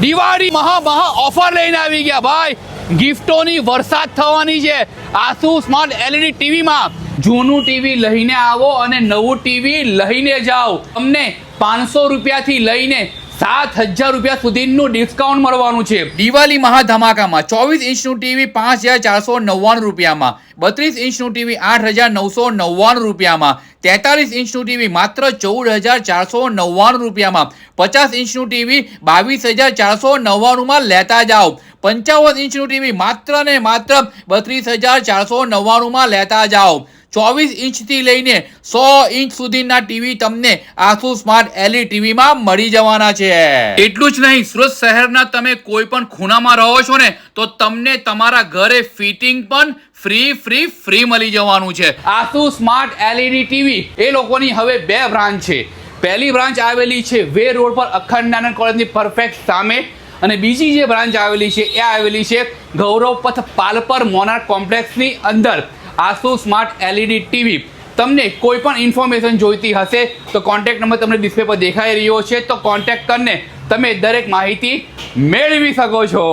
દિવાળી મહા મહા ઓફર લઈને આવી ગયા. ભાઈ, ગિફ્ટોની વરસાદ થવાની છે. આસુ સ્માર્ટ એલઈડી ટીવીમાં જૂનું ટીવી લઈને આવો અને નવું ટીવી લઈને જાઓ. તમને પાંચસો રૂપિયાથી લઈને સાત હજાર રૂપિયા સુધીનું ડિસ્કાઉન્ટ મળવાનું છે. દિવાળી મહા ધમાકામાં ચોવીસ ઇંચનું ટીવી પાંચ હજાર ચારસો નવ્વાણું રૂપિયામાં, બત્રીસ ઇંચનું ટીવી આઠ હજાર નવસો નવ્વાણું રૂપિયામાં, તેતાલીસ ઇંચનું ટીવી માત્ર ચૌદ હજાર ચારસો નવ્વાણું રૂપિયામાં, પચાસ ઇંચનું ટીવી બાવીસ હજાર ચારસો નવ્વાણુંમાં લેતા જાઓ. પંચાવન ઇંચનું ટીવી માત્ર ને માત્ર બત્રીસ હજાર ચારસો નવ્વાણુંમાં લેતા જાઓ. ચોવીસ ઇંચથી લઈને સો ઇંચ સુધીના ટીવી તમને આસુ સ્માર્ટ એલઈ ટીવીમાં મળી જવાના છે. એટલું જ નહીં, સુરત શહેરના તમે કોઈ પણ ખૂણામાં રહો છો ને, તો તમને તમારા ઘરે ફિટિંગ પણ ફ્રી ફ્રી ફ્રી મળી જવાનું છે. આસુ સ્માર્ટ એલઈડી ટીવી એ લોકોની હવે બે બ્રાન્ચ છે. પહેલી બ્રાન્ચ આવેલી છે વે રોડ પર અખંડાનંદ કોલેજની પરફેક્ટ સામે અને બીજી જે બ્રાન્ચ આવેલી છે, એ આવેલી છે ગૌરવ પથ પાલપર મોનાર કોમ્પ્લેક્સની અંદર. આસુ સ્માર્ટ એલઈડી ટીવી. તમને કોઈ પણ ઇન્ફોર્મેશન જોઈતી હશે, તો કોન્ટેક્ટ નંબર તમને ડિસ્પ્લે પર દેખાઈ રહ્યો છે, તો કોન્ટેક્ટ કરીને તમે દરેક માહિતી મેળવી શકો છો.